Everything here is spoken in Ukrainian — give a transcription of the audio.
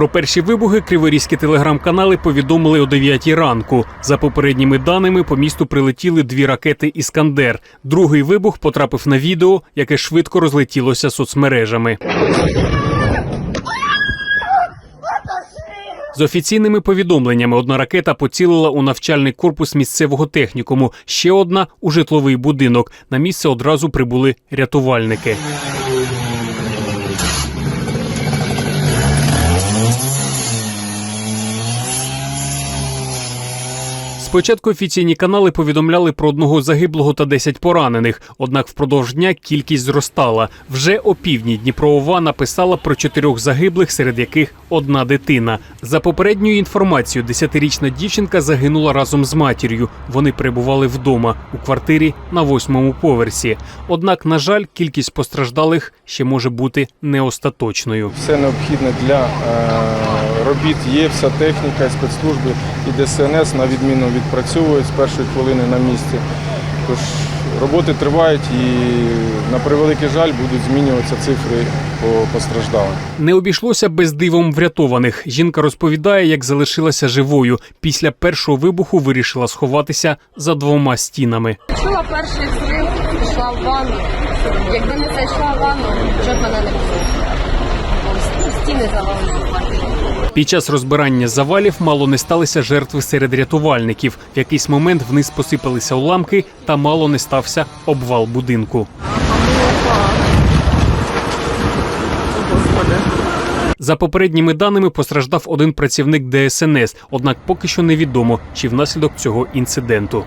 Про перші вибухи криворізькі телеграм-канали повідомили о 9 ранку. За попередніми даними, по місту прилетіли дві ракети Іскандер. Другий вибух потрапив на відео, яке швидко розлетілося соцмережами. З офіційними повідомленнями одна ракета поцілила у навчальний корпус місцевого технікуму, ще одна у житловий будинок. На місце одразу прибули рятувальники. Спочатку офіційні канали повідомляли про одного загиблого та 10 поранених. Однак впродовж дня кількість зростала. Вже о півдні Дніпроова написала про чотирьох загиблих, серед яких одна дитина. За попередньою інформацією, 10-річна дівчинка загинула разом з матір'ю. Вони перебували вдома у квартирі на восьмому поверсі. Однак, на жаль, кількість постраждалих ще може бути не остаточною. Все необхідне для е, робіт є, вся техніка, спецслужби і ДСНС на відміну відпрацьовують з першої хвилини на місці. Тож роботи тривають і на превеликий жаль будуть змінюватися цифри по постраждалим. Не обійшлося без дивом врятованих. Жінка розповідає, як залишилася живою. Після першого вибуху вирішила сховатися за двома стінами. Чула перший взрив, пішла в ванну. Якби не зайшла в ванну, вже б мене не було. Стіни завалили. Під час розбирання завалів мало не сталися жертви серед рятувальників. В якийсь момент вниз посипалися уламки, та мало не стався обвал будинку. За попередніми даними постраждав один працівник ДСНС, однак поки що невідомо, чи внаслідок цього інциденту.